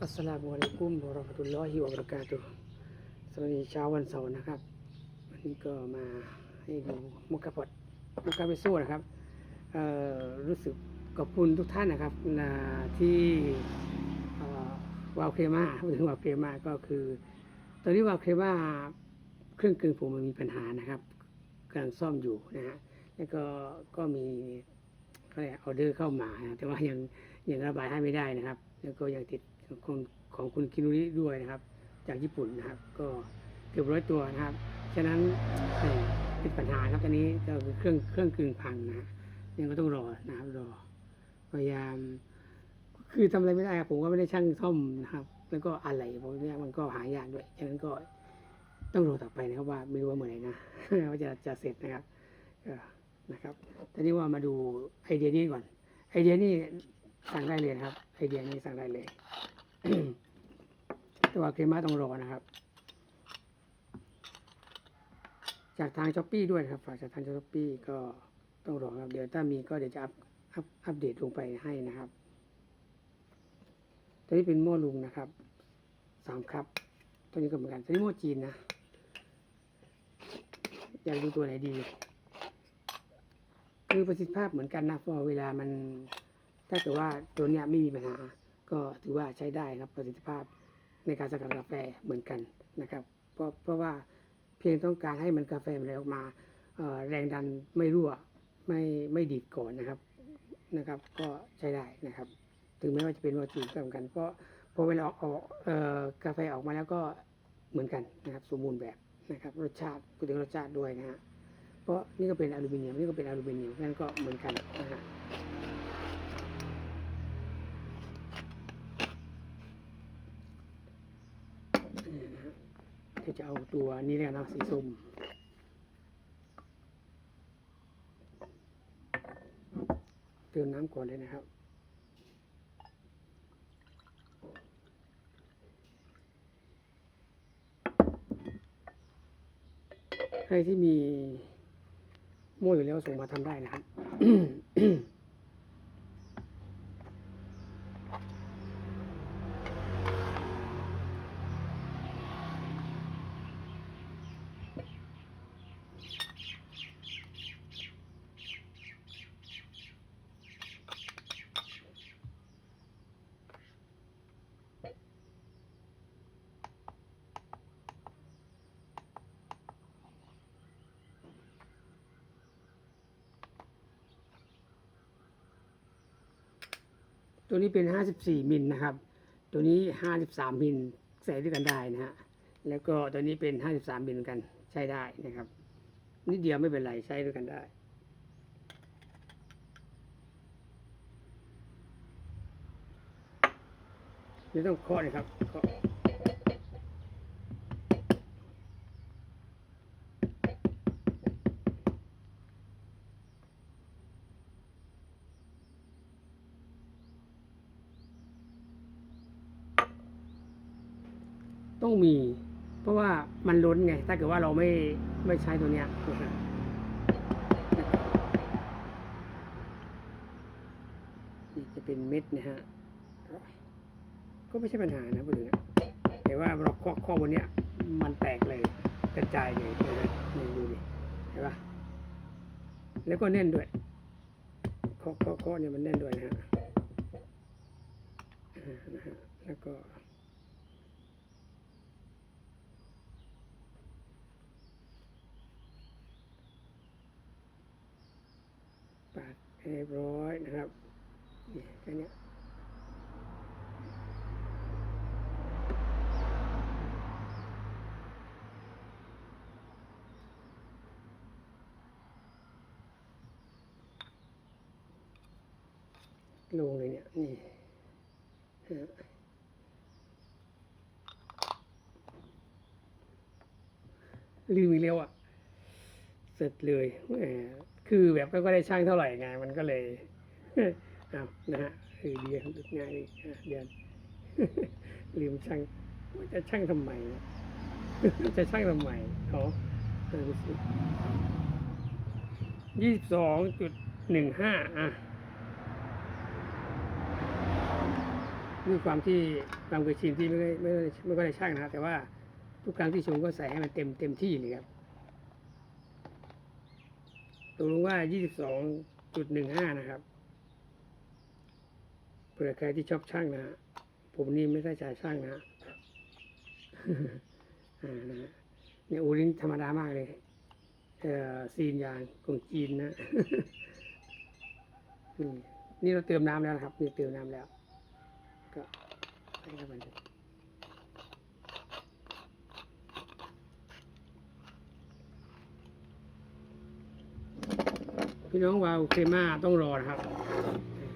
อัสสลามุอะลัยกุมวะราะห์มะตุลลอฮิวะบะเราะกาตุสวัสดีเช้าวันเสาร์นะครับ วันนี้ก็มาให้ดูมุกกะพอดมุกกะเปโซ่นะครับรู้สึกขอบคุณทุกท่านนะครับนะที่เอ่อวาวเคมาถึงวาวเคมาก็คือ ตอนนี้วาวเคมาเครื่องกลึงผมมันมีปัญหานะครับกำลังซ่อมอยู่นะฮะแล้วก็ก็มีเขาเรียออเดอร์เข้ามานะแต่ว่ายัง ยังระบายให้ไม่ได้นะครับ แล้วก็ยังติดของของคุณคินุริด้วยนะครับ จากญี่ปุ่นนะครับ ก็เกือบร้อยตัวนะครับ ฉะนั้นเอ่อติดปัญหาครับตอนนี้ก็คือเครื่องเครื่องกลึงพังนะยังก็ต้องรอนะครับรอพยายาม คือทำอะไรไม่ได้ครับผมก็ไม่ได้ช่างซ่อมนะครับ แล้วก็อะไรพวกนี้มันก็หายากด้วยฉะนั้นก็ต้องรอต่อไปนะครับว่าไม่รู้ว่าเมื่อไหร่นะว่าจะจะเสร็จนะครับนะครับตอนนี้ว่ามาดูไอเดียนี้ก่อนไอเดียนี้ สั่งได้เลยครับ ไอเดียนี้สั่งได้เลยแต่ว่าเคลมาต้องรอนะครับ จากทางช้อปปีด้วยครับ ฝากจากทางช้อปปีก็ต้องรอครับ เดี๋ยวถ้ามีก็เดี๋ยวจะอัพอัพอัปเดตลงไปให้นะครับ ตัวนี้เป็นหม้อลุงนะครับ สามครับ ตัวนี้ก็เหมือนกัน ตัวนี้หม้อจีนนะ อยากดูตัวไหนดี คือประสิทธิภาพเหมือนกันนะพราะเวลามัน ถ้าเกิดว่าตัวเนี้ยไม่มีปัญหา ก็ถือว่าใช้ได้ครับประสิทธิภาพในการสกัดกาแฟเหมือนกันนะครับ เพราะเพราะว่าเพียงต้องการให้มันกาแฟมันไหลออกมาแรงดันไม่รั่วไม่ไม่ดีดก่อนนะครับนะครับ ก็ใช้ได้นะครับ ถึงแม้ว่าจะเป็นวอจีก็เหมือนกันเพราะพอเวลาออกออกกาแฟออกมาแล้วก็เหมือนกันนะครับ สมบูรณ์แบบนะครับ รสชาติพูดถึงรสชาติด้วยนะฮะเพราะนี่ก็เป็นอลูมิเนียมนี่ก็เป็นอลูมิเนียมนั่นก็เหมือนกันนะฮะนี่นะฮะ เดี๋ยวจะเอาตัวนี้แล้วนะสีส้มเติมน้ำก่อนเลยนะครับใครที่มีโม่อยู่แล้วส่งมาทำได้นะครับ ตัวนี้เป็น 54 มิลนะครับ ตัวนี้ 53 มิลใส่ด้วยกันได้นะฮะ แล้วก็ตัวนี้เป็น 53 มิลเหมือนกันใช้ได้นะครับ นิดเดียวไม่เป็นไรใช้ด้วยกันได้ ไม่ต้องเคาะเลยครับเคาะ ต้องมี เพราะว่ามันล้นไง ถ้าเกิดว่าเราไม่ไม่ใช้ตัวเนี้ยนี่จะเป็นเม็ดนะฮะ ก็ไม่ใช่ปัญหานะพูดถึงอะแต่ว่าเราเคาะเคาะบนเนี้ย มันแตกเลยกระจายเลยเห็นไหมนี่ดูดิเห็นปะแล้วก็แน่นด้วยเคาะเคาะเคาะเนี่ยมันแน่นด้วยนะฮะนะฮะแล้วก็ ปาดให้ เรียบร้อยนะครับนี่แค่นี้ลงเลยเนี่ยนี่ฮะลืมอีกแล้วอะ เสร็จเลยแหม คือแบบก็ได้ช่างเท่าไหร่ไงมันก็เลยเอานะฮะเออเดียนง่ายเดือนลืมช่างจะช่างทำไมจะช่างทำไมอ๋อเออดูสิยี่สิบสองจุดหนึ่งห้าอะด้วยความที่ความเคยชินที่ไม่ได้ไม่ได้ไม่ได้ช่างนะแต่ว่าทุกครั้งที่ชงก็ใส่ให้มันเต็มเต็มที่เลยครับ ตกลงว่า 22.15 นะครับ เผื่อใครที่ชอบช่างนะฮะ ผมนี่ไม่ได้จ่ายช่างนะฮะอ่านะฮะเนี่ยโอลิงธรรมดามากเลยเอ่อซีนยางของจีนนะ นี่เราเติมน้ำแล้วนะครับ นี่เติมน้ำแล้ว ก็ใส่เข้าไปเลย พี่น้องวาวเคม่าต้องรอนะครับ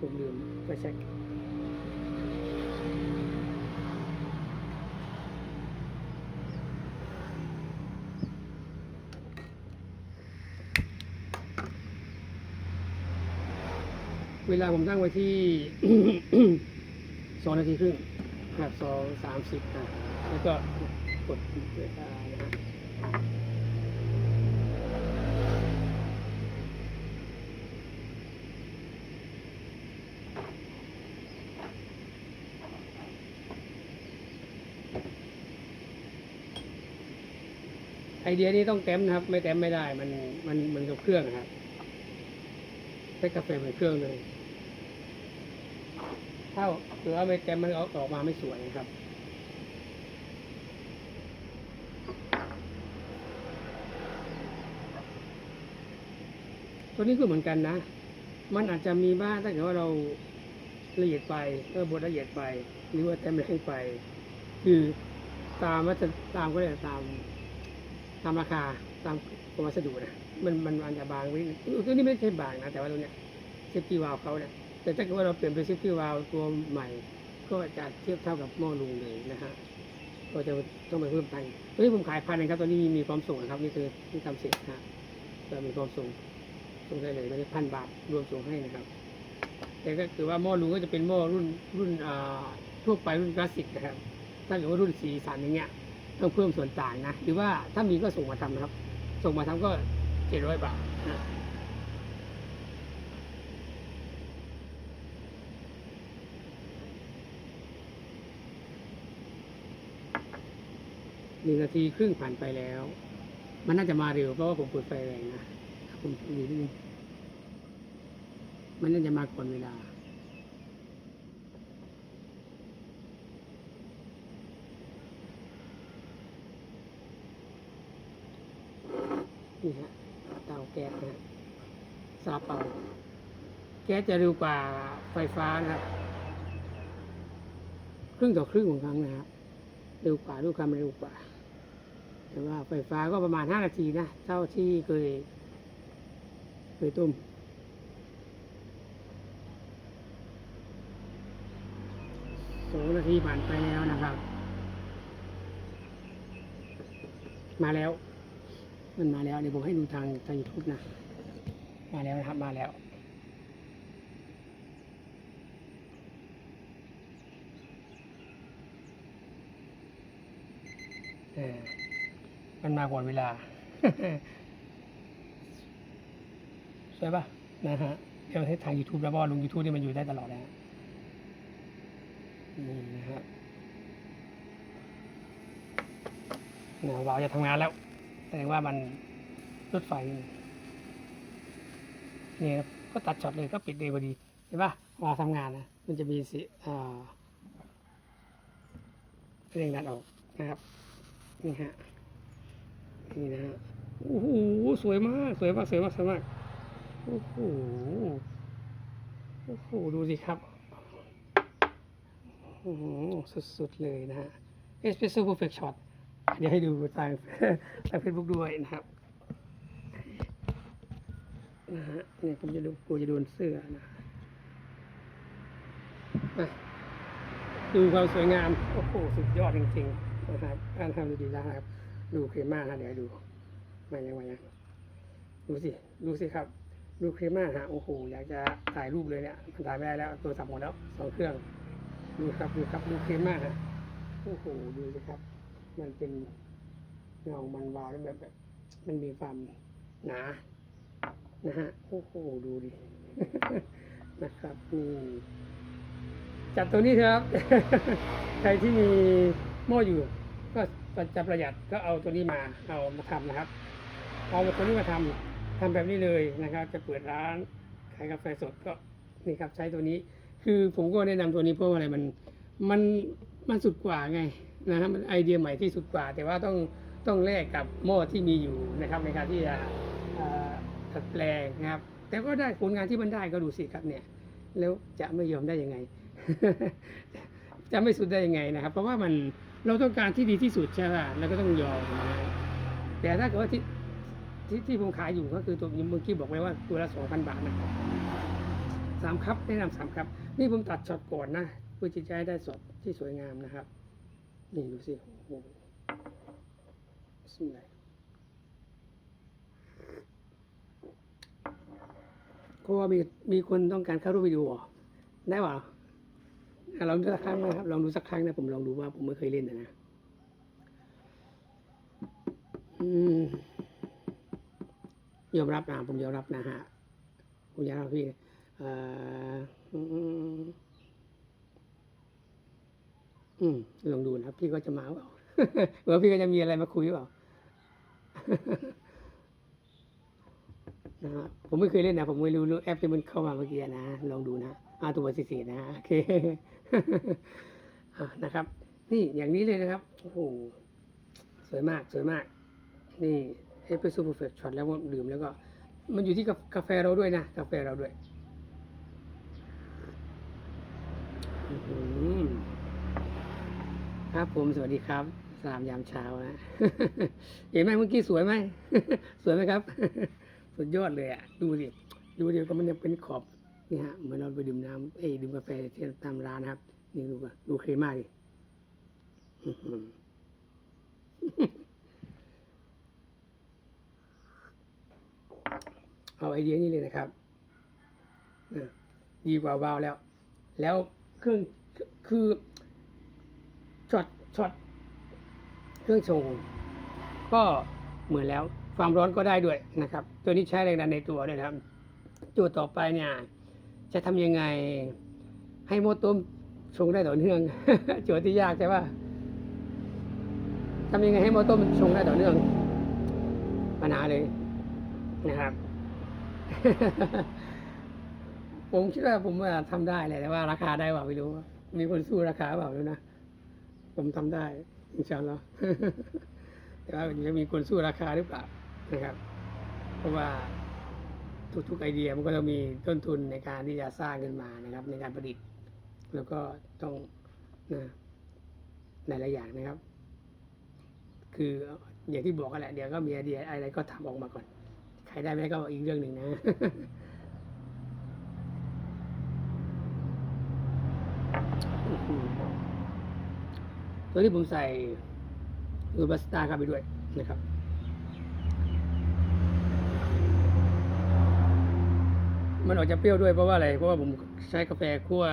ผมลืมไปเช็คเวลาผมตั้งไว้ที่สองนาทีครึ่งแบบสองสามสิบนะแล้วก็กดเวลา ไอเดียนี้ต้องเต็มนะครับ ไม่เต็มไม่ได้ มันมันเหมือนกับเครื่องนะครับใช้กาแฟเหมือนเครื่องเลยถ้าหรือว่าไม่เต็มมันเอาออกมาไม่สวยนะครับตัวนี้ก็เหมือนกันนะ มันอาจจะมีบ้างถ้าเกิดว่าเราละเอียดไปเออบดละเอียดไป หรือว่าเต็มแรงไป คือตามว่าจะตามก็ได้ตาม ตามราคาตามวัสดุนะมันมันมันจะบางวิตัวนี้ไม่ใช่บางนะ แต่ว่าตัวเนี้ยเซฟตี้วาลเขาเนี่ยแต่ถ้าเกิดว่าเราเปลี่ยนเป็นเซฟตี้วาลตัวใหม่ ก็จะเทียบเท่ากับหม้อลุงเลยนะฮะก็จะต้องไปเพิ่มตังค์ตัวนี้ผมขายพันนะครับ ตอนนี้มีความส่งนะครับ นี่คือที่ทำเสร็จนะฮะจะมีความส่งส่งได้เลยไม่ได้พันบาทรวมส่งให้นะครับ แต่ก็คือว่าหม้อลุงก็จะเป็นหม้อรุ่นรุ่นอ่าทั่วไปรุ่นคลาสสิกนะครับ ถ้าเกิดว่ารุ่นสีสันอย่างเงี้ย ต้องเพิ่มส่วนต่างนะ หรือว่าถ้ามีก็ส่งมาทำนะครับ ส่งมาทำก็เจ็ดร้อยบาทนะหนึ่งนาทีครึ่งผ่านไปแล้ว มันน่าจะมาเร็วเพราะว่าผมเปิดไฟแรงนะผมดูนิดนึงมันน่าจะมาก่อนเวลา นี่ฮะเตาแก๊สนะซาเปาแก๊สจะเร็วกว่าไฟฟ้านะครับครึ่งต่อครึ่งของครั้งนะครับเร็วกว่าด้วยความเร็วกว่า แต่ว่าไฟฟ้าก็ประมาณห้านาทีนะเท่าที่เคยเคยต้มสองนาทีผ่านไปแล้วนะครับ มาแล้ว มันมาแล้วเดี๋ยวผมให้ดูทางทางยูทูบนะ มาแล้วนะครับมาแล้วเออมันมาก่อนเวลาใช่ปะนะฮะเดี๋ยวให้ทาง YouTube แล้วก็ลง YouTube นี่มันอยู่ได้ตลอดนะฮะนี่นะฮะนะวาวจะทำงานแล้ว แสดงว่ามันรถไฟ นี่ครับก็ตัดช็อตเลยก็ปิดเลยพอดี เห็นปะเวลาทำงานนะ มันจะมีสีเร่งดันออกนะครับ นี่ฮะ นี่นะฮะ โอ้โห สวยมาก สวยมาก สวยมาก สวยมาก โอ้โห โอ้โห ดูสิครับ โอ้โห สุด ๆ เลยนะฮะ Espresso Perfect Shot เเดี๋ยวให้ดูทางทางเฟซบุ๊กด้วยนะครับนะฮะเนี่ยผมจะดูกลัวจะโดนเสื้อนะดูความสวยงาม โอ้โห สุดยอดจริงๆนะครับการทำดูดีแล้วนะครับ ดูเครม่านะเดี๋ยวดูมายังไงยังดูสิ ดูสิครับ ดูเครม่าฮะโอ้โห อยากจะถ่ายรูปเลยเนี่ย มันถ่ายไม่ได้แล้วตัวสับหมดแล้วสองเครื่อง ดูครับ ดูครับ ดูเครม่าฮะโอ้โห ดูสิครับ มันเป็นเงามันวาวแล้วแบบแบบ มันมีความหนา นะฮะ โอ้โห ดูดิ นะครับนี่จัดตัวนี้เถอะครับ ใครที่มีหม้ออยู่ ก็จะประหยัดก็เอาตัวนี้มา เอามาทำนะครับ เอาตัวนี้มาทำทำแบบนี้เลยนะครับ จะเปิดร้านขายกาแฟสดก็นี่ครับใช้ตัวนี้ คือผมก็แนะนำตัวนี้เพราะว่าอะไรมันมันมันสุดกว่าไง นะครับมันไอเดียใหม่ที่สุดกว่า แต่ว่าต้องต้องแลกกับหม้อที่มีอยู่นะครับในการที่จะดัดแปลงนะครับ แต่ก็ได้ผลงานที่มันได้ก็ดูสิครับเนี่ย แล้วจะไม่ยอมได้ยังไง จะไม่สุดได้ยังไงนะครับ เพราะว่ามันเราต้องการที่ดีที่สุดใช่ไหมเราก็ต้องยอมนะแต่ถ้าเกิดว่าที่ที่ที่ผมขายอยู่ก็คือตัวเมื่อกี้บอกไว้ว่าตัวละสองพันบาทนะสามครับแนะนำสามครับ นี่ผมตัดช็อตก่อนนะเพื่อจะให้ได้สดที่สวยงามนะครับ นี่ดูสิโอ้โหสิ่งไหนเพราว่ามีมีคนต้องการเข้าร่วมวิดีโอเหรอได้ป่าอะลองดูสักครั้งนะครับ ลองดูสักครั้งนะผมลองดูว่าผมไม่เคยเล่นนะนะอืมยอมรับนะผมยอมรับนะฮะผมยอมรับพี่เอ่อ อืมลองดูนะครับพี่ก็จะมาเปล่าหรือพี่ก็จะมีอะไรมาคุยเปล่านะฮะผมไม่เคยเล่นนะ ผมไม่รู้แอปที่มันเข้ามาเมื่อกี้นะ ลองดูนะอาตัวสิสีนะโอเคอนะครับ นี่อย่างนี้เลยนะครับโอ้โหสวยมากสวยมาก นี่เอสเปรสโซ่เพอร์เฟกช็อตแล้วก็ดื่มแล้วก็ มันอยู่ที่กาแฟเราด้วยนะ กาแฟเราด้วยอือ ครับ ผมสวัสดีครับ สามยามเช้านะเห็นไหมเมื่อกี้สวยไหมสวยไหมครับ สุดยอดเลยอะ ดูดิดูดิก็มันยังเป็นขอบนี่ฮะเหมือนเราไปดื่มน้ำเอ้ดื่มกาแฟที่ตามร้านนะครับ นี่ดูก่อนดูเคม่าดิเอาไอเดียนี้เลยนะครับดีกว่าวาวแล้ว แล้วเครื่องคือ ช็อตช็อตเครื่องชงก็เหมือนแล้ว ความร้อนก็ได้ด้วยนะครับ ตัวนี้ใช้แรงดันในตัวด้วยครับจทย์ต่อไปเนี่ยจะทำยังไง ให้โมต้มชงได้ต่อเนื่องโจทย์ที่ยากใช่ป่ะทำยังไงให้โมต้มชงได้ต่อเนื่องปัญหาเลยนะครับ ผมคิดว่าผมว่าทำได้แหละแต่ว่าราคาได้เปล่าไม่รู้ มีคนสู้ราคาเปล่าไม่รู้นะ ผมทำได้อินชาอัลลอฮ์แต่ว่าจะมีคนสู้ราคาหรือเปล่านะครับ เพราะว่าทุกๆไอเดียมันก็ต้องมีต้นทุนในการที่จะสร้างขึ้นมานะครับ ในการประดิษฐ์แล้วก็ต้องนะหลายๆอย่างนะครับ คืออย่างที่บอกกันแหละเดี๋ยวก็มีไอเดียอะไรก็ทำออกมาก่อน ใครได้ไหมก็อีกเรื่องหนึ่งนะ ตัวที่ผมใส่โรบัสต้าเข้าไปด้วยนะครับมันออกจะเปรี้ยวด้วยเพราะว่าอะไร เพราะว่าผมใช้กาแฟคั่ว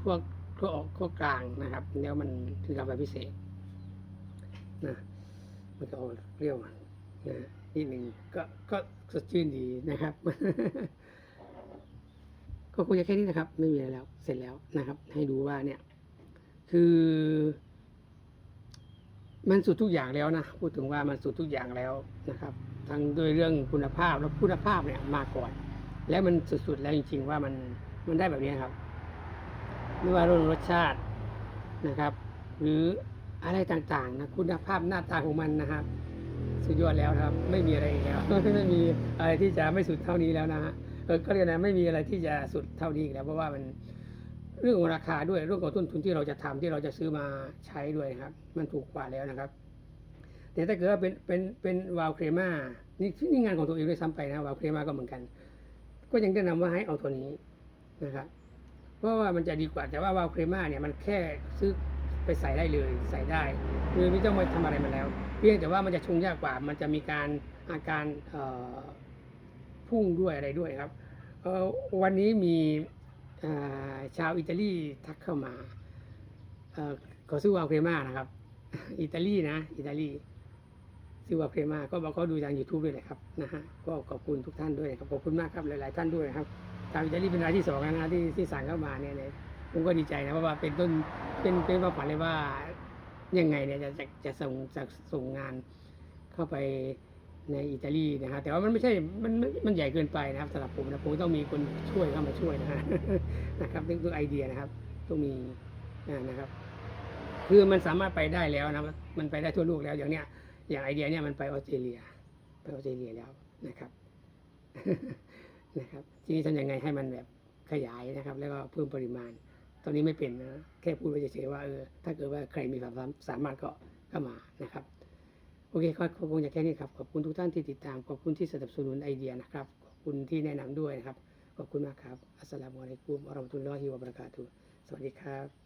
คั่วคั่วออกคั่วกลางนะครับแล้วมันคือกาแฟพิเศษนะมันก็ออกเปรี้ยวนะนิดหนึ่งก็ก็สดชื่นดีนะครับ ก็คุยแค่นี้นะครับ ไม่มีอะไรแล้ว เสร็จแล้วนะครับ ให้ดูว่าเนี่ย คือ มันสุดทุกอย่างแล้วนะพูดถึงว่ามันสุดทุกอย่างแล้วนะครับ ทั้งด้วยเรื่องคุณภาพแล้วคุณภาพเนี่ยมาก่อน แล้วมันสุดๆแล้วจริง ๆ ว่ามันมันได้แบบนี้ครับไม่ว่าเรื่องรสชาตินะครับ หรืออะไรต่างๆนะคุณภาพหน้าตาของมันนะครับสุดยอดแล้วครับ ไม่มีอะไรอีกแล้วไม่มีอะไรที่จะไม่สุดเท่านี้แล้วนะฮะเออก็เรียกนะไม่มีอะไรที่จะสุดเท่านี้อีกแล้วเพราะว่ามัน เรื่องของราคาด้วยเรื่องของต้นทุนที่เราจะทำที่เราจะซื้อมาใช้ด้วยครับ มันถูกกว่าแล้วนะครับ แต่ถ้าเกิดว่าเป็นเป็นเป็นวาลเครมานี่นี่งานของตัวเองด้วยซ้ำไปนะวาลเครมาก็เหมือนกัน ก็ยังแนะนำว่าให้เอาตัวนี้นะครับเพราะว่ามันจะดีกว่าแต่ว่าวาลเครมาเนี่ยมันแค่ซื้อไปใส่ได้เลยใส่ได้คือไม่ต้องมาทำอะไรมันแล้ว เพียงแต่ว่ามันจะชงยากกว่า มันจะมีการอาการเอ่อพุ่งด้วยอะไรด้วยครับวันนี้มี ชาวอิตาลีทักเข้ามาเขอซื้อวาลเครมานะครับ อิตาลีนะ อิตาลีซื้อวาลเครมาก็บอกเขาดูทาง YouTube ด้วยนะครับนะฮะก็ขอบคุณทุกท่านด้วยครับขอบคุณมากครับหลาย ๆ ท่านด้วยครับชาวอิตาลีเป็นรายที่สองนะที่ที่สั่งเข้ามาเนี่ยผมก็ดีใจนะเพราะว่าเป็นต้นเป็นเป็นความฝันเลยว่ายังไงเนี่ยจะจะจะส่งจะส่งงานเข้าไป ในอิตาลีนะครับแต่ว่ามันไม่ใช่มันมันใหญ่เกินไปนะครับสำหรับผมนะผมต้องมีคนช่วยเข้ามาช่วยนะฮะนะครับนี่คือไอเดียนะครับต้องมีนะครับ คือมันสามารถไปได้แล้วนะมันไปได้ทั่วโลกแล้วอย่างเนี้ยอย่างไอเดียเนี่ยมันไปออสเตรเลีย ไปออสเตรเลียแล้วนะครับนะครับทีนี้ทำยังไงให้มันแบบขยายนะครับ แล้วก็เพิ่มปริมาณ ตอนนี้ไม่เป็นนะแค่พูดไปเฉยๆว่าเออถ้าเกิดว่าใครมีความสามารถก็เข้ามานะครับ โอเคก็คงจะแค่นี้ครับ ขอบคุณทุกท่านที่ติดตาม ขอบคุณที่สนับสนุนไอเดียนะครับ ขอบคุณที่แนะนำด้วยนะครับ ขอบคุณมากครับ อัสสลามุอะลัยกุมอัลลอฮฺตุลลอฮิวะบรากาตุสวัสดีครับ